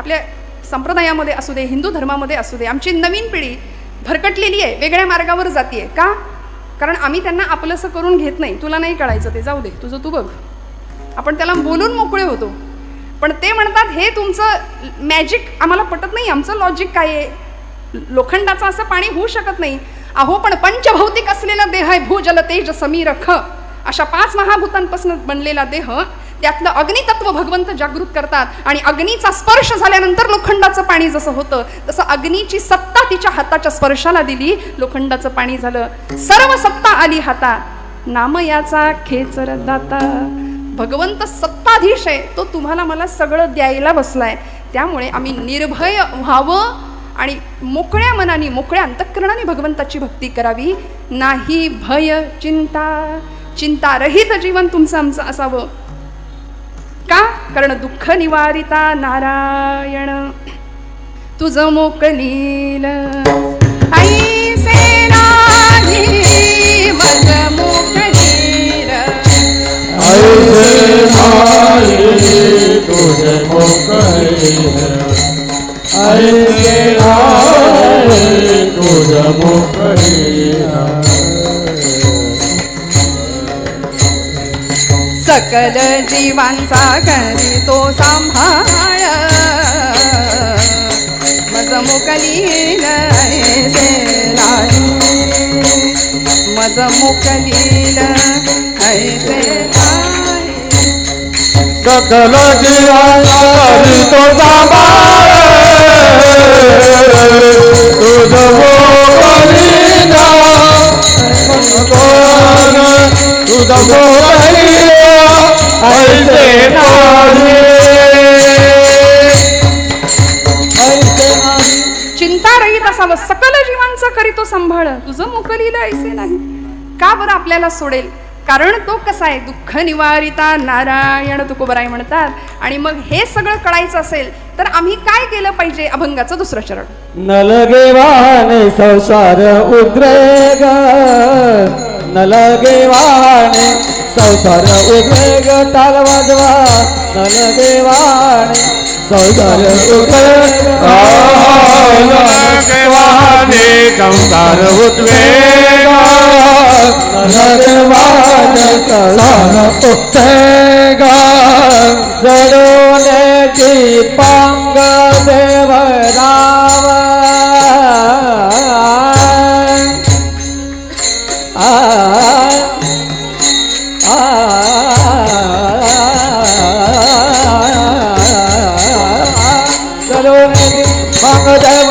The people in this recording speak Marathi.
आपल्या संप्रदायामध्ये असू दे हिंदू धर्मामध्ये असू दे आमची नवीन पिढी भरकटलेली आहे वेगळ्या मार्गावर जातीये. का? कारण आम्ही त्यांना आपलंसं करून घेत नाही. तुला नाही कळायचं ते जाऊ दे तुझं तू बघ. आपण त्याला बोलून मोकळे होतो. पण ते म्हणतात हे तुमचं मॅजिक आम्हाला पटत नाही आमचं लॉजिक काय आहे? लोखंडाचं असं पाणी होऊ शकत नाही. अहो पण पंचभौतिक असलेला देह आहे भूजल तेज समीर ख अशा पाच महाभूतांपासून बनलेला देह त्यातलं अग्नितत्व भगवंत जागृत करतात आणि अग्नीचा स्पर्श झाल्यानंतर लोखंडाचं पाणी जसं होतं तसं अग्नीची सत्ता तिच्या हाताच्या स्पर्शाला दिली. लोखंडाचं पाणी झालं. सर्व सत्ता आली हाता नाम याचा खेचर दाता भगवंत सत्ताधीश आहे. तो तुम्हाला मला सगळं द्यायला बसलाय. त्यामुळे आम्ही निर्भय व्हावं आणि मोकळ्या मनाने मोकळ्या अंतःकरणाने भगवंताची भक्ती करावी. नाही भय चिंता. चिंतारहित जीवन तुमचं आमचं असावं. का? कारण दुःख निवारिता नारायण. तुझ मोकलील ऐसे नाही मज मोकलील ऐसे नाही तुझे मोकळील ऐसे नाही तुझ मोकळील सकल जीवांचा करी तो सांभाळ. मज मोकलील ऐसे नाही मज मोकलील ऐसे नाही सकल जीवांची तो सांभाळ. तुझ मोकळील तुझ मोकळील ऐसे नाही ऐसे नाही चिंता रहित असावं सकल जीवांचा करी तो सांभाळ. तुझं मोकलील ऐसे नाही. का बरं आपल्याला सोडेल? कारण तो कसा आहे? दुःख निवारिता नारायण तुकोबराय म्हणतात. आणि मग हे सगळं कळायचं असेल तर आम्ही काय केलं पाहिजे? अभंगाचं दुसरं चरण. नलगे वाहने संसार उद्रेग नलगे वाहने संसार उद्रेग टाल वाजवा नलगे वाहने संसार वाहने संसार उद्वेग संसार उद्वेग। जडोने पांग जडोने पांग देव